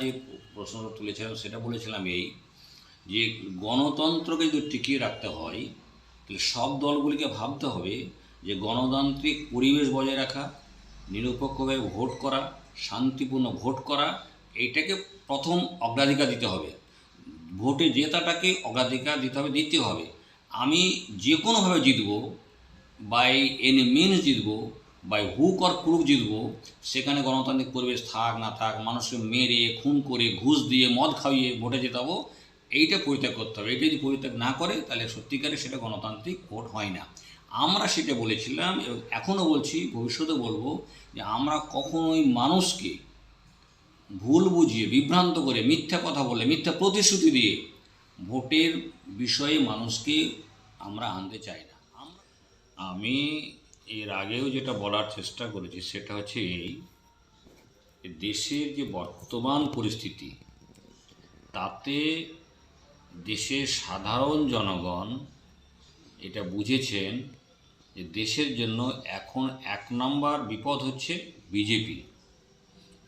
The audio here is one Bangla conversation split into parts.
যে প্রশ্নটা তুলেছিলাম, সেটা বলেছিলাম এই যে গণতন্ত্রকে যদি টিকিয়ে রাখতে হয়, তাহলে সব দলগুলিকে ভাবতে হবে যে গণতান্ত্রিক পরিবেশ বজায় রাখা, নিরপেক্ষভাবে ভোট করা, শান্তিপূর্ণ ভোট করা এইটাকে প্রথম অগ্রাধিকার দিতে হবে। ভোটে জেতাটাকে অগ্রাধিকার দিতে হবে দিতে হবে। আমি যে কোনোভাবে জিতবো বাই এনি মিনস জিতবো বাই হুক আর ক্রুক জিতবো, সেখানে গণতান্ত্রিক পরিবেশ থাক, না থাক, মানুষকে মেরে, খুন করে, ঘুষ দিয়ে, মদ খাইয়ে ভোটে জেতাবো, এইটা পরিত্যাগ করতে হবে। এইটা যদি পরিত্যাগ না করে, তাহলে সত্যিকারে সেটা গণতান্ত্রিক ভোট হয় না। আমরা সেটা বলেছিলাম এবং এখনও বলছি, ভবিষ্যতে বলব যে আমরা কখনোই মানুষকে ভুল বুঝিয়ে, বিভ্রান্ত করে, মিথ্যা কথা বলে, মিথ্যা প্রতিশ্রুতি দিয়ে ভোটের বিষয়ে মানুষকে আমরা আনতে চাই না। আমি এর আগেও যেটা বলার চেষ্টা করেছি সেটা হচ্ছে এই দেশের যে বর্তমান পরিস্থিতি, তাতে দেশের সাধারণ জনগণ এটা বুঝেছেন যে দেশের জন্য এখন এক নম্বর বিপদ হচ্ছে বিজেপি।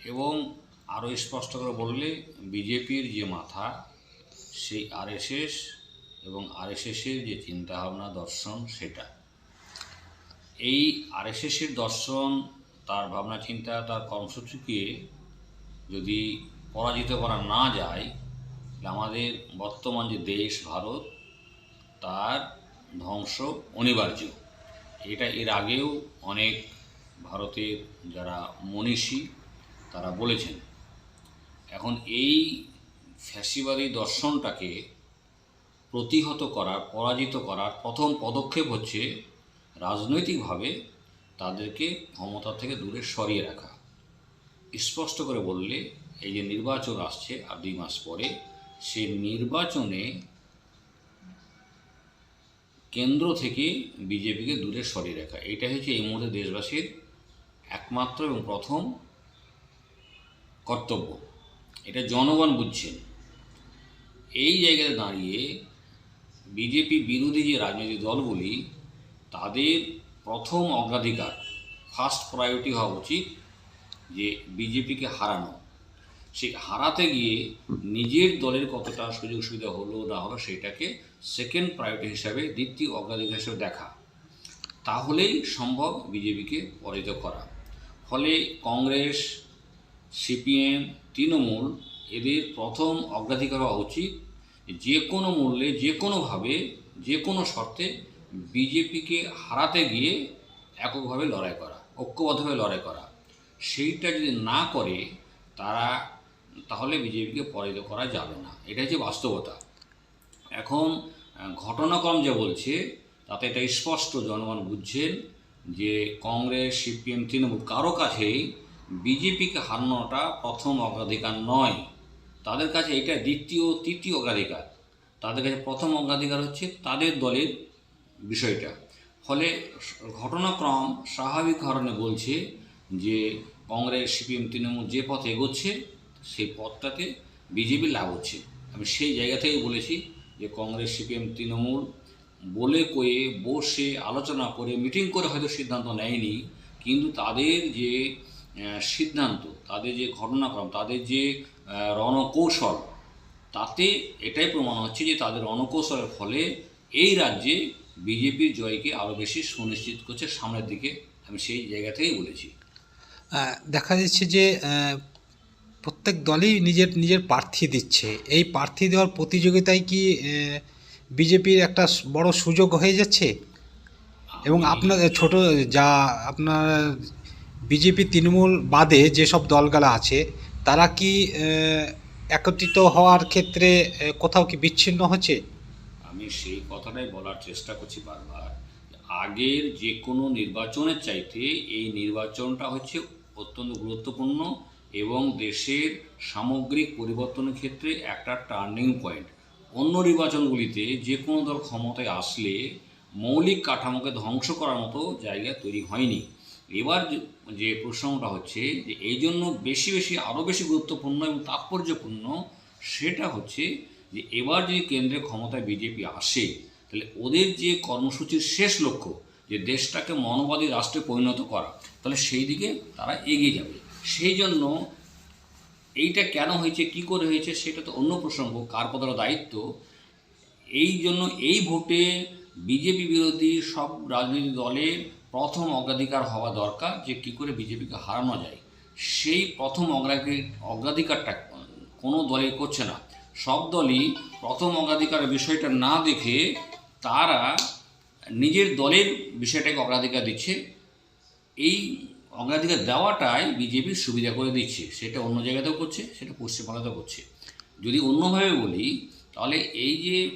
এবং আরও স্পষ্ট করে বললে বিজেপির যে মাথা, সেই আরএসএস এবং আরএসএসের যে চিন্তাভাবনা দর্শন সেটা। এই আরএসএসের দর্শন, তার ভাবনা চিন্তা, তার কর্মসূচিকে যদি পরাজিত করা না যায় আমাদের বর্তমান যে দেশ ভারত, তার ধ্বংস অনিবার্য। এটা এর আগেও অনেক ভারতের যারা মনীষী, তারা বলেছেন। এখন এই ফ্যাসিবাদী দর্শনটাকে প্রতিহত করার, পরাজিত করার প্রথম পদক্ষেপ হচ্ছে রাজনৈতিকভাবে তাদেরকে ক্ষমতা থেকে দূরে সরিয়ে রাখা। স্পষ্ট করে বললে, এই যে নির্বাচন আসছে আর দুই মাস পরে সেই নির্বাচনে কেন্দ্র থেকে বিজেপিকে দূরে সরিয়ে রাখা। এটা হচ্ছে এই মুহূর্তে দেশবাসীর একমাত্র এবং প্রথম কর্তব্য। এটা জনগণ বুঝছেন। এই জায়গায় দাঁড়িয়ে বিজেপি বিরোধী যে রাজনৈতিক দলগুলি তাদের প্রথম অগ্রাধিকার ফার্স্ট প্রায়োরিটি হওয়া উচিত যে বিজেপিকে হারানো। সেই হারাতে গিয়ে নিজের দলের কতটা সুযোগ সুবিধা হলো না হলো সেটাকে সেকেন্ড প্রায়োরিটি হিসাবে, দ্বিতীয় অগ্রাধিকার হিসেবে দেখা। তাহলেই সম্ভব বিজেপিকে পরাজিত করা। ফলে কংগ্রেস, সিপিএম, তৃণমূল এদের প্রথম অগ্রাধিকার হওয়া উচিত। যে কোনো মূল্যে, যে কোনোভাবে যে কোনো শর্তে বিজেপিকে হারাতে গিয়ে এককভাবে লড়াই করা, ঐক্যবদ্ধভাবে লড়াই করা, সেইটা যদি না করে, তারা তাহলে বিজেপিকে পরাজিত করা যাবে না। এটা হচ্ছে বাস্তবতা। এখন ঘটনাক্রম যে বলছে, তাতে এটা স্পষ্ট, জনগণ বুঝছেন যে কংগ্রেস, সিপিএম, তৃণমূল কারও কাছেই বিজেপিকে হারানোটা প্রথম অগ্রাধিকার নয়। তাদের কাছে এটা দ্বিতীয়, তৃতীয় অগ্রাধিকার। তাদের কাছে প্রথম অগ্রাধিকার হচ্ছে তাদের দলের বিষয়টা। ফলে ঘটনাক্রম স্বাভাবিক কারণে বলছে যে, কংগ্রেস, সিপিএম, তৃণমূল যে পথে এগোচ্ছে, সেই পথটাতে বিজেপি লাভ হচ্ছে। আমি সেই জায়গা থেকেই বলেছি যে, কংগ্রেস, সিপিএম, তৃণমূল বলে কয়ে বসে আলোচনা করে, মিটিং করে হয়তো সিদ্ধান্ত নেয়নি, কিন্তু তাদের যে সিদ্ধান্ত, তাদের যে ঘটনাক্রম, তাদের যে রণকৌশল, তাতে এটাই প্রমাণ হচ্ছে যে, তাদের রণকৌশলের ফলে এই রাজ্যে বিজেপির জয়কে আরও বেশি সুনিশ্চিত করছে সামনের দিকে আমি সেই জায়গা থেকেই বলেছি। দেখা যাচ্ছে যে প্রত্যেক দলই নিজের নিজের প্রার্থী দিচ্ছে। এই প্রার্থী দেওয়ার প্রতিযোগিতায় কি বিজেপির একটা বড় সুযোগ হয়ে যাচ্ছে? এবং আপনার ছোট যা আপনার বিজেপি তৃণমূল বাদে যেসব দলগুলো আছে তারা কি একত্রিত হওয়ার ক্ষেত্রে কোথাও কি বিচ্ছিন্ন হচ্ছে? আমি সেই কথাটাই বলার চেষ্টা করছি বারবার আগের যে কোনো নির্বাচনের চাইতে এই নির্বাচনটা হচ্ছে অত্যন্ত গুরুত্বপূর্ণ এবং দেশের সামগ্রিক পরিবর্তনের ক্ষেত্রে একটা টার্নিং পয়েন্ট অন্য নির্বাচনগুলিতে যে কোনো দল ক্ষমতায় আসলে মৌলিক কাঠামোকে ধ্বংস করার মতো জায়গা তৈরি হয়নি। এবার যে- প্রসঙ্গটা হচ্ছে যে এই জন্য বেশি বেশি আরও বেশি গুরুত্বপূর্ণ এবং তাৎপর্যপূর্ণ সেটা হচ্ছে যে এবার যদি কেন্দ্রে ক্ষমতায় বিজেপি আসে, তাহলে ওদের যে কর্মসূচির শেষ লক্ষ্য, যে দেশটাকে মনোবাদী রাষ্ট্রে পরিণত করা, তাহলে সেই দিকে তারা এগিয়ে যাবে। সেই জন্য এইটা কেন হয়েছে, কি করে হয়েছে, সেটা তো অন্য প্রসঙ্গ, কার কতটা দায়িত্ব। এই জন্য এই ভোটে বিজেপি বিরোধী সব রাজনৈতিক দলের প্রথম অগ্রাধিকার হওয়া দরকার, যে কী করে বিজেপিকে হারানো যায়। সেই প্রথম অগ্রাধিকার অগ্রাধিকারটা কোনো দলে করছে না। সব দলই প্রথম অগ্রাধিকারের বিষয়টা না দেখে তারা নিজের দলের বিষয়টাকে অগ্রাধিকার দিচ্ছে। এই অগ্রাধিকার দেওয়াটাই বিজেপির সুবিধা করে দিচ্ছে। সেটা অন্য জায়গাতেও করছে, সেটা পশ্চিমবাংলাতেও করছে। যদি অন্যভাবে বলি, তাহলে এই যে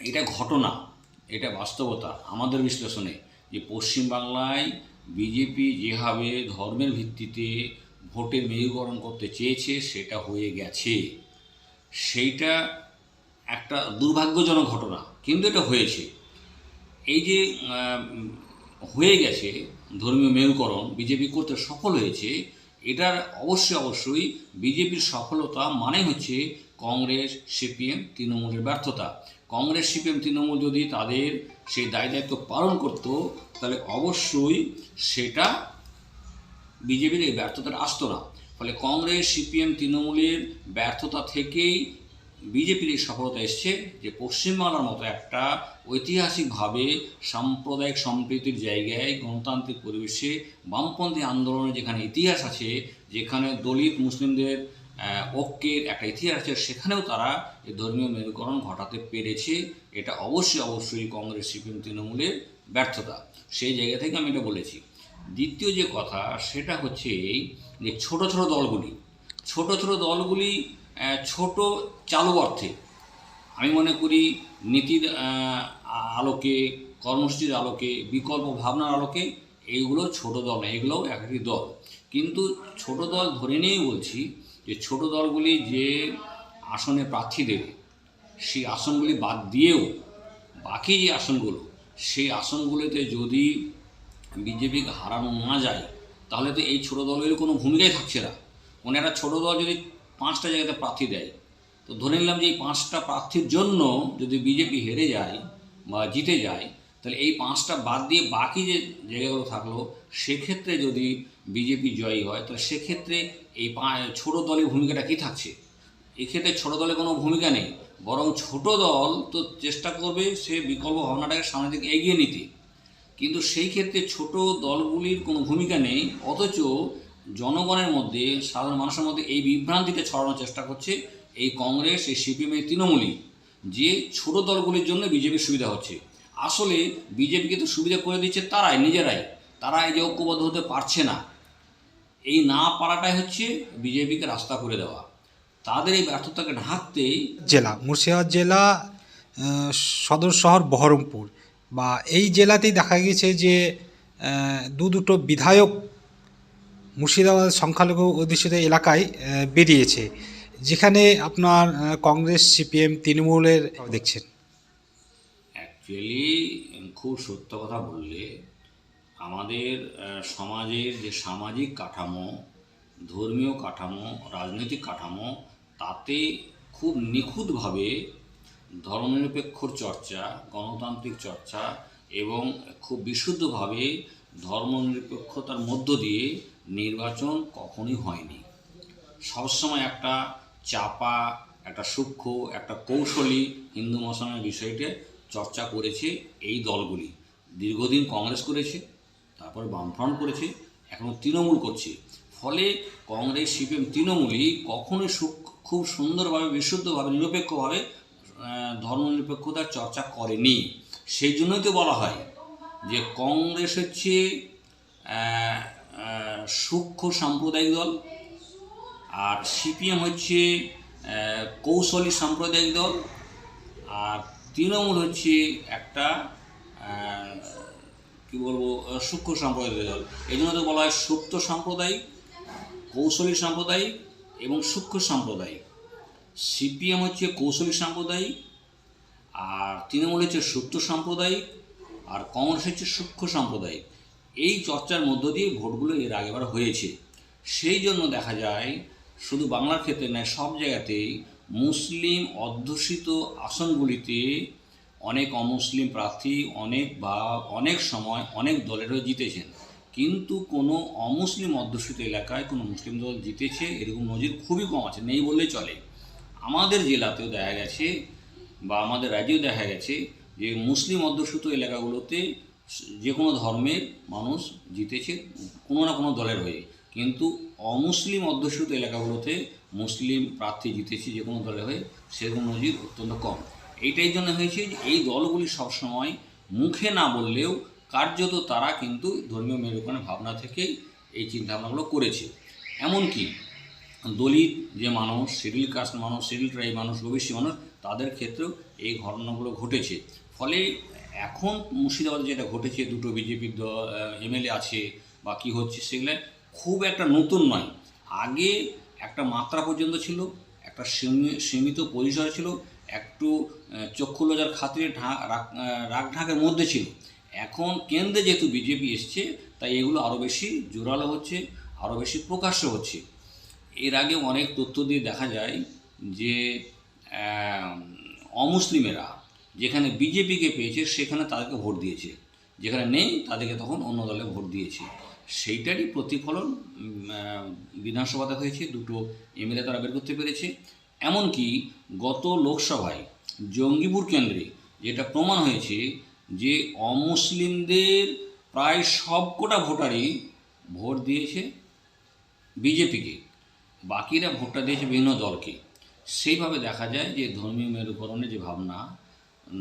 এটা ঘটনা, এটা বাস্তবতা আমাদের বিশ্লেষণে যে পশ্চিমবাংলায় বিজেপি যেভাবে ধর্মের ভিত্তিতে ভোটের মেরুকরণ করতে চেয়েছে, সেটা হয়ে গেছে। সেইটা একটা দুর্ভাগ্যজনক ঘটনা, কিন্তু এটা হয়েছে। এই যে হয়ে গেছে ধর্মীয় মেরুকরণ, বিজেপি করতে সফল হয়েছে, এটার অবশ্যই অবশ্যই বিজেপির সফলতা মানে হচ্ছে কংগ্রেস, সিপিএম, তৃণমূলের ব্যর্থতা। কংগ্রেস, সিপিএম, তৃণমূল যদি তাদের সেই দায় দায়িত্ব পালন করত, তাহলে অবশ্যই সেটা বিজেপির এই ব্যর্থতাটা আসতো না। ফলে কংগ্রেস, সিপিএম, তৃণমূলের ব্যর্থতা থেকেই বিজেপির এই সফলতা এসছে যে পশ্চিমবাংলার মতো একটা ঐতিহাসিকভাবে সাম্প্রদায়িক সম্প্রীতির জায়গায় গণতান্ত্রিক পরিবেশে বামপন্থী আন্দোলনের যেখানে ইতিহাস আছে, যেখানে দলিত মুসলিমদের ঐক্যের একটা ইতিহাস আছে, সেখানেও তারা এই ধর্মীয় মেরুকরণ ঘটাতে পেরেছে। এটা অবশ্যই অবশ্যই কংগ্রেস, সিপিএম, তৃণমূলের ব্যর্থতা। সেই জায়গা থেকে আমি এটা বলেছি। দ্বিতীয় যে কথা, সেটা হচ্ছে এই যে ছোট ছোট দলগুলি, ছোট ছোট দলগুলি ছোট চালু অর্থে আমি মনে করি নীতির আলোকে, কর্মসূচির আলোকে, বিকল্প ভাবনার আলোকে এইগুলো ছোট দল না এগুলোও এক একটি দল। কিন্তু ছোট দল ধরে নিয়েই বলছি যে ছোট দলগুলি যে আসনে প্রার্থী দেবে, সেই আসনগুলি বাদ দিয়েও বাকি যে আসনগুলো, সেই আসনগুলোতে যদি বিজেপিকে হারানো না যায় তাহলে তো এই ছোটো দলের কোনো ভূমিকাই থাকছে না। কোনো একটা ছোটো দল যদি পাঁচটা জায়গাতে প্রার্থী দেয়, তো ধরে নিলাম যে এই পাঁচটা প্রার্থীর জন্য যদি বিজেপি হেরে যায় বা জিতে যায়, তাহলে এই পাঁচটা বাদ দিয়ে বাকি যে জায়গাগুলো থাকল, সেক্ষেত্রে যদি বিজেপি জয়ী হয়, তাহলে সেক্ষেত্রে এই ছোটো দলের ভূমিকাটা কী থাকছে? এক্ষেত্রে ছোট দলের কোনো ভূমিকা নেই, বরং ছোট দল তো চেষ্টা করবে সে বিকল্প ভাবনাটাকে সামনের দিকে এগিয়ে নিতে। কিন্তু সেই ক্ষেত্রে ছোট দলগুলির কোনো ভূমিকা নেই, অথচ জনগণের মধ্যে, সাধারণ মানুষের মধ্যে এই বিভ্রান্তিটা ছড়ানোর চেষ্টা করছে এই কংগ্রেস, এই সিপিএম, এই তৃণমূলই, যে ছোট দলগুলির জন্য বিজেপির সুবিধা হচ্ছে। আসলে বিজেপিকে তো সুবিধা করে দিচ্ছে তারাই, নিজেরাই। তারা এই যে ঐক্যবদ্ধ হতে পারছে না। এই না পারাটাই হচ্ছে বিজেপিকে রাস্তা করে দেওয়া। তাদের এই ব্যর্থতাকে ঢাকতেই জেলা, মুর্শিদাবাদ জেলা সদর শহর বহরমপুর। বা এই জেলাতেই দেখা গেছে যে দু দুটো বিধায়ক মুর্শিদাবাদ সংখ্যালঘু অধিষ্ঠিত এলাকায় বেরিয়েছে। যেখানে আপনার কংগ্রেস, সিপিএম, তৃণমূলের দেখছেন। অ্যাকচুয়ালি খুব সত্য কথা বললে। আমাদের সমাজের যে সামাজিক কাঠামো, ধর্মীয় কাঠামো, রাজনৈতিক কাঠামো, তাতে খুব নিখুঁতভাবে ধর্মনিরপেক্ষর চর্চা, গণতান্ত্রিক চর্চা এবং খুব বিশুদ্ধভাবে ধর্মনিরপেক্ষতার মধ্য দিয়ে নির্বাচন কখনোই হয়নি। সবসময় একটা চাপা, একটা সূক্ষ্ম, একটা কৌশলী হিন্দু মুসলমানের বিষয়টি চর্চা করেছে এই দলগুলি। দীর্ঘদিন কংগ্রেস করেছে, তারপর বামফ্রন্ট করেছে, এখন তৃণমূল করছে। ফলে কংগ্রেস, সিপিএম, তৃণমূলই কখনোই খুব সুন্দরভাবে, বিশুদ্ধভাবে, নিরপেক্ষভাবে ধর্মনিরপেক্ষতার চর্চা করেনি। সেই জন্যই তো বলা হয় যে কংগ্রেস হচ্ছে সূক্ষ্ম সাম্প্রদায়িক দল, আর সিপিএম হচ্ছে কৌশলী সাম্প্রদায়িক দল, আর তৃণমূল হচ্ছে একটা কি বলব, সূক্ষ্ম সাম্প্রদায়িক দল। এই জন্য তো বলা হয় সুপ্ত সাম্প্রদায়িক, কৌশলী সাম্প্রদায়িক এবং সূক্ষ্ম সাম্প্রদায়িক। সিপিএম হচ্ছে কৌশলী সাম্প্রদায়িক, আর তৃণমূল হচ্ছে সুপ্ত সাম্প্রদায়িক, আর কংগ্রেস হচ্ছে সূক্ষ্ম সাম্প্রদায়িক। এই চর্চার মধ্য দিয়ে ভোটগুলো এর আগেবার হয়েছে। সেই জন্য দেখা যায়, শুধু বাংলার ক্ষেত্রে নয়, সব জায়গাতেই মুসলিম অধ্যুষিত আসনগুলিতে অনেক অমুসলিম প্রার্থী অনেক বা অনেক সময় অনেক দলেরও জিতেছেন। কিন্তু কোনো অমুসলিম অধ্যুষিত এলাকায় কোনো মুসলিম দল জিতেছে, এরকম নজির খুবই কম আছে, নেই বললেই চলে। আমাদের জেলাতেও দেখা গেছে বা আমাদের রাজ্যেও দেখা গেছে যে মুসলিম অধ্যুষিত এলাকাগুলোতে যে কোনো ধর্মের মানুষ জিতেছে কোনো না কোনো দলের হয়ে। কিন্তু অমুসলিম অধ্যুষিত এলাকাগুলোতে মুসলিম প্রার্থী জিতেছে যে কোনো দলের হয়ে সেরকম নজির অত্যন্ত কম। এইটাই জন্য হয়েছে যে এই দলগুলি সবসময় মুখে না বললেও কার্যত তারা কিন্তু ধর্মীয় মেরুকরণের ভাবনা থেকেই এই চিন্তাভাবনাগুলো করেছে। এমনকি দলিত যে মানুষ, শিডিউল কাস্ট মানুষ, শিডিউল ট্রাইব মানুষ, ওবিসি মানুষ, তাদের ক্ষেত্রেও এই ঘটনাগুলো ঘটেছে। ফলে এখন মুর্শিদাবাদে যেটা ঘটেছে, দুটো বিজেপির এমএলএ আছে বা কী হচ্ছে সেগুলো খুব একটা নতুন নয়। আগে একটা মাত্রা পর্যন্ত ছিল, একটা সীমিত পরিসর ছিল, একটু চক্ষু লজার খাতিরে রাগ ঢাকের মধ্যে ছিল। এখন কেন্দ্রে যেহেতু বিজেপি এসছে, তাই এগুলো আরও বেশি জোরালো হচ্ছে আরও বেশি প্রকাশ্য হচ্ছে। এর আগে অনেক তথ্য দিয়ে দেখা যায় যে অমুসলিমেরা যেখানে বিজেপিকে পেয়েছে, সেখানে তাদেরকে ভোট দিয়েছে। যেখানে নেই, তাদেরকে তখন অন্য দলে ভোট দিয়েছে। সেইটারই প্রতিফলন বিধানসভাতে হয়েছে। দুটো এমএলএ তারা বের করতে পেরেছে। এমনকি গত লোকসভায় জঙ্গিপুর কেন্দ্রে যেটা প্রমাণ হয়েছে যে, অমুসলিমদের প্রায় সবকটা ভোটারই ভোট দিয়েছে বিজেপিকে। বাকিরা ভোটটা দিয়েছে বিভিন্ন দলকে। সেইভাবে দেখা যায় যে ধর্মীয় মেরুকরণের যে ভাবনা,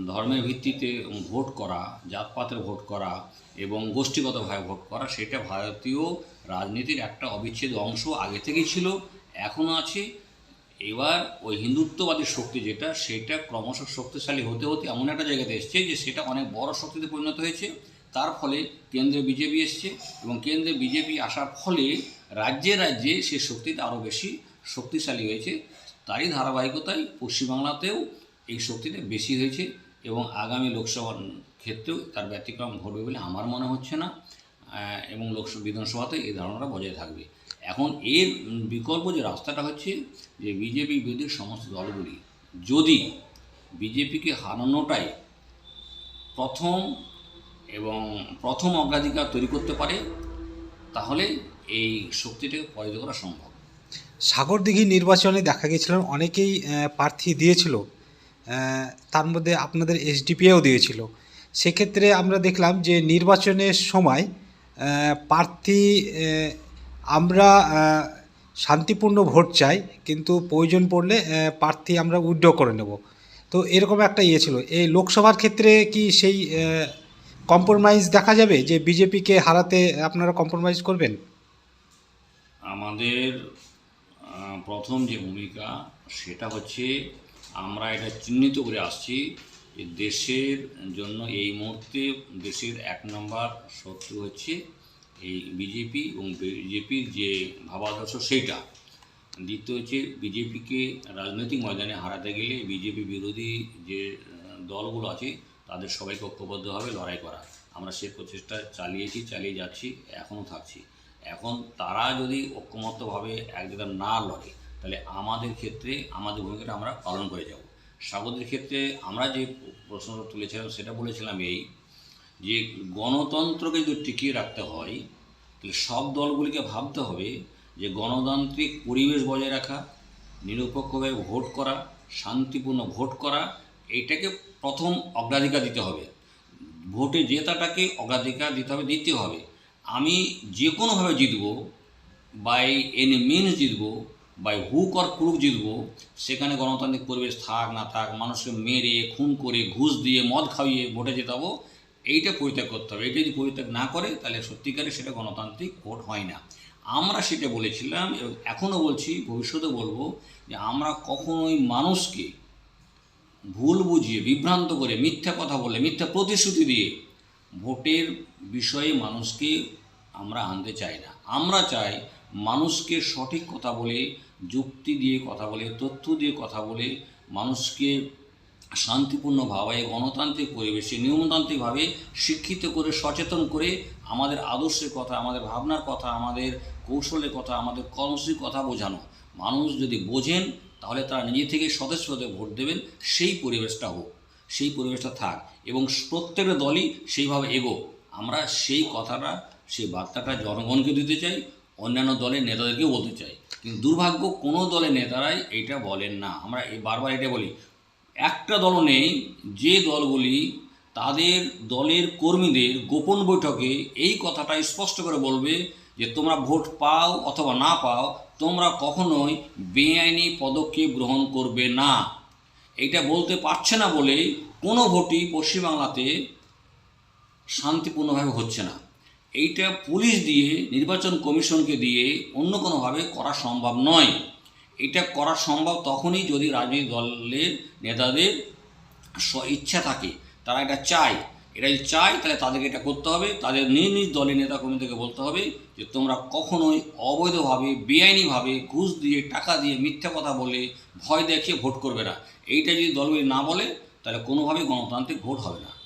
ধর্মের ভিত্তিতে ভোট করা, জাতপাতের ভোট করা এবং গোষ্ঠীগতভাবে ভোট করা, সেটা ভারতীয় রাজনীতির একটা অবিচ্ছেদ্য অংশ। আগে থেকেই ছিল, এখনও আছে। এবার ওই হিন্দুত্ববাদী শক্তি যেটা, সেটা ক্রমশ শক্তিশালী হতে হতে এমন একটা জায়গাতে এসছে যে সেটা অনেক বড় শক্তিতে পরিণত হয়েছে। তার ফলে কেন্দ্রে বিজেপি এসছে এবং কেন্দ্রে বিজেপি আসার ফলে রাজ্যে রাজ্যে সে শক্তিটা আরও বেশি শক্তিশালী হয়েছে। তারই ধারাবাহিকতায় পশ্চিমবাংলাতেও এই শক্তিটা বেশি হয়েছে এবং আগামী লোকসভার ক্ষেত্রেও তার ব্যতিক্রম ঘটবে বলে আমার মনে হচ্ছে না এবং লোকসভা বিধানসভাতে এই ধারণাটা বজায় থাকবে। এখন এর বিকল্প যে রাস্তাটা হচ্ছে যে বিজেপি বিরোধী সমস্ত দলগুলি যদি বিজেপিকে হারানোটাই প্রথম এবং প্রথম অগ্রাধিকার তৈরি করতে পারে, তাহলে এই শক্তিটাকে পরাজিত করা সম্ভব। সাগরদিঘি নির্বাচনে দেখা গেছিল, অনেকেই প্রার্থী দিয়েছিল তার মধ্যে আপনাদের এসডিপিও দিয়েছিল। সেক্ষেত্রে আমরা দেখলাম যে নির্বাচনের সময় প্রার্থী আমরা শান্তিপূর্ণ ভোট চাই, কিন্তু প্রয়োজন পড়লে প্রার্থী আমরা উইথড্র করে নেব। তো এরকম একটা ইয়ে ছিল। এই লোকসভার ক্ষেত্রে কি সেই কম্প্রোমাইজ দেখা যাবে যে বিজেপিকে হারাতে আপনারা কম্প্রোমাইজ করবেন? আমাদের প্রথম যে ভূমিকা সেটা হচ্ছে আমরা এটা চিহ্নিত করে আসছি যে দেশের জন্য এই মুহূর্তে দেশের এক নম্বর শত্রু হচ্ছে এই বিজেপি এবং বিজেপির যে ভাবাদর্শ সেইটা। দ্বিতীয় হচ্ছে বিজেপিকে রাজনৈতিক ময়দানে হারাতে গেলে বিজেপি বিরোধী যে দলগুলো আছে তাদের সবাইকে ঐক্যবদ্ধভাবে লড়াই করা। আমরা সে প্রচেষ্টা চালিয়েছি, চালিয়ে যাচ্ছি, এখনও থাকছি। এখন তারা যদি ঐক্যমত্যভাবে এক জায়গায় না লড়ে, তাহলে আমাদের ক্ষেত্রে আমাদের ভূমিকাটা আমরা পালন করে যাব। স্বাগতের ক্ষেত্রে আমরা যে প্রশ্নটা তুলেছিলাম, সেটা বলেছিলাম এই যে গণতন্ত্রকে যদি টিকিয়ে রাখতে হয়, তাহলে সব দলগুলিকে ভাবতে হবে যে গণতান্ত্রিক পরিবেশ বজায় রাখা, নিরপেক্ষভাবে ভোট করা, শান্তিপূর্ণ ভোট করা এইটাকে প্রথম অগ্রাধিকার দিতে হবে। ভোটে জেতাটাকে অগ্রাধিকার দিতে হবে দিতে হবে। আমি যে কোনোভাবে জিতব বাই এনি মিনস জিতব বাই হুক আর ক্রুক জিতব, সেখানে গণতান্ত্রিক পরিবেশ থাক, না থাক, মানুষকে মেরে, খুন করে, ঘুষ দিয়ে, মদ খাইয়ে ভোটে জেতাবো, এইটা পরিত্যাগ করতে হবে। এইটা যদি পরিত্যাগ না করে, তাহলে সত্যিকারে সেটা গণতান্ত্রিক ভোট হয় না। আমরা সেটা বলেছিলাম এবং এখনও বলছি, ভবিষ্যতে বলব যে আমরা কখনোই মানুষকে ভুল বুঝিয়ে, বিভ্রান্ত করে, মিথ্যা কথা বলে, মিথ্যা প্রতিশ্রুতি দিয়ে ভোটের বিষয়ে মানুষকে আমরা আনতে চাই না। আমরা চাই মানুষকে সঠিক কথা বলে, যুক্তি দিয়ে কথা বলে, তথ্য দিয়ে কথা বলে, মানুষকে শান্তিপূর্ণভাবে গণতান্ত্রিক পরিবেশে নিয়মতান্ত্রিকভাবে শিক্ষিত করে, সচেতন করে আমাদের আদর্শের কথা, আমাদের ভাবনার কথা, আমাদের কৌশলের কথা, আমাদের কর্মসূচির কথা বোঝানো। মানুষ যদি বোঝেন তাহলে তারা নিজে থেকে হতে ভোট দেবেন, সেই পরিবেশটা হোক, সেই পরিবেশটা থাক এবং প্রত্যেকটা দলই সেইভাবে এগো আমরা সেই কথাটা, সেই বার্তাটা জনগণকে দিতে চাই, অন্যান্য দলের নেতাদেরকেও বলতে চাই। কিন্তু দুর্ভাগ্য, কোনো দলের নেতারাই এটা বলেন না। আমরা বারবার এটা বলি, একটা দলও নেই, যে দলগুলি তাদের দলের কর্মীদের গোপন বৈঠকে এই কথাটা স্পষ্ট করে বলবে যে তোমরা ভোট পাও অথবা না পাও তোমরা কখনোই বেআইনি পদক্ষেপ গ্রহণ করবে না। এটা বলতে পারছে না বলেই কোনো ভোটই পশ্চিমবাংলাতে শান্তিপূর্ণভাবে হচ্ছে না। এইটা পুলিশ দিয়ে, নির্বাচন কমিশনকে দিয়ে অন্য কোনোভাবে করা সম্ভব নয়। এটা করা সম্ভব তখনই যদি রাজনৈতিক দলের নেতাদের স্ব ইচ্ছা থাকে, তারা এটা চায়। এটা যদি চায়, তাহলে তাদেরকে এটা করতে হবে। তাদের নিজ নিজ দলের নেতা কর্মীদেরকে বলতে হবে যে, তোমরা কখনোই অবৈধভাবে, বেআইনিভাবে ঘুষ দিয়ে, টাকা দিয়ে মিথ্যা কথা বলে ভয় দেখিয়ে ভোট করবে না। এইটা যদি দলগুলি না বলে, তাহলে কোনোভাবেই গণতান্ত্রিক ভোট হবে না।